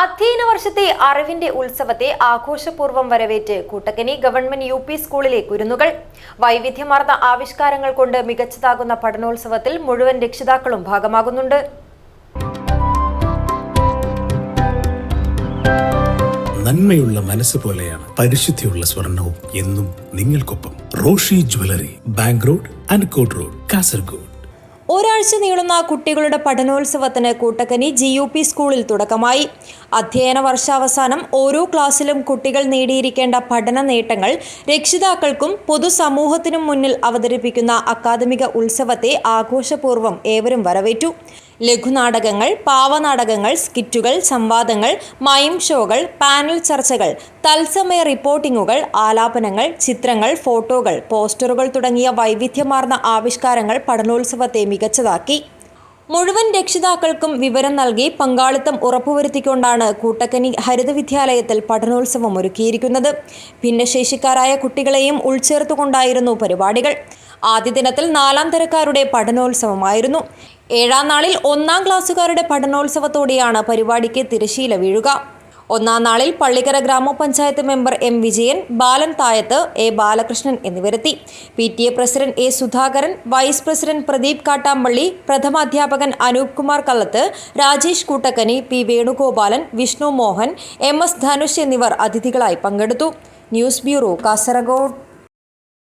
അധ്യയന വർഷത്തെ അറിവിന്റെ ഉത്സവത്തെ ആഘോഷപൂർവം വരവേറ്റ് കൂട്ടക്കനി ഗവൺമെന്റ് യു പി സ്കൂളിലെ കുരുന്നുകൾ. വൈവിധ്യമാർന്ന ആവിഷ്കാരങ്ങൾ കൊണ്ട് മികച്ചതാകുന്ന പഠനോത്സവത്തിൽ മുഴുവൻ രക്ഷിതാക്കളും ഭാഗമാകുന്നുണ്ട്. നന്മയുള്ള മനസ്സ് പോലെയാണ് പരിശുദ്ധിയുള്ള സ്വർണവും എന്നും നിങ്ങൾക്കൊപ്പം Roshi jewellery bank road Ankot road Kasaragod. ഒരാഴ്ച നീളുന്ന കുട്ടികളുടെ പഠനോത്സവത്തിന് കൂട്ടക്കനി ജി യു പി സ്കൂളിൽ തുടക്കമായി. അധ്യയന വർഷാവസാനം ഓരോ ക്ലാസ്സിലും കുട്ടികൾ നേടിയിരിക്കേണ്ട പഠന നേട്ടങ്ങൾ രക്ഷിതാക്കൾക്കും പൊതുസമൂഹത്തിനും മുന്നിൽ അവതരിപ്പിക്കുന്ന അക്കാദമിക ഉത്സവത്തെ ആഘോഷപൂർവം ഏവരും വരവേറ്റു. ലഘുനാടകങ്ങൾ പാവനാടകങ്ങൾ സ്കിറ്റുകൾ സംവാദങ്ങൾ മൈം ഷോകൾ പാനൽ ചർച്ചകൾ തത്സമയ റിപ്പോർട്ടിങ്ങുകൾ ആലാപനങ്ങൾ ചിത്രങ്ങൾ ഫോട്ടോകൾ പോസ്റ്ററുകൾ തുടങ്ങിയ വൈവിധ്യമാർന്ന ആവിഷ്കാരങ്ങൾ പഠനോത്സവത്തെ മികച്ചതാക്കി. മുഴുവൻ രക്ഷിതാക്കൾക്കും വിവരം നൽകി പങ്കാളിത്തം ഉറപ്പുവരുത്തിക്കൊണ്ടാണ് കൂട്ടക്കനി ഹരിത വിദ്യാലയത്തിൽ പഠനോത്സവം ഒരുക്കിയിരിക്കുന്നത്. ഭിന്നശേഷിക്കാരായ കുട്ടികളെയും ഉൾച്ചേർത്തുകൊണ്ടായിരുന്നു പരിപാടികൾ. ആദ്യ ദിനത്തിൽ നാലാം തരക്കാരുടെ പഠനോത്സവമായിരുന്നു. ഏഴാം നാളിൽ ഒന്നാം ക്ലാസ്സുകാരുടെ പഠനോത്സവത്തോടെയാണ് പരിപാടിക്ക് തിരശീല വീഴുക. ഒന്നാം നാളിൽ പള്ളിക്കര ഗ്രാമപഞ്ചായത്ത് member M Vijayan Balan Thayath A Balakrishnan എന്നിവരെത്തി. P T A president A Sudhakaran vice president Pradeep Kattampally പ്രഥമാധ്യാപകൻ Anoop Kumar Kallath Rajesh Koottakkani P Venugopalan Vishnu Mohan M S Dhanush എന്നിവർ അതിഥികളായി പങ്കെടുത്തു. News bureau Kasaragod.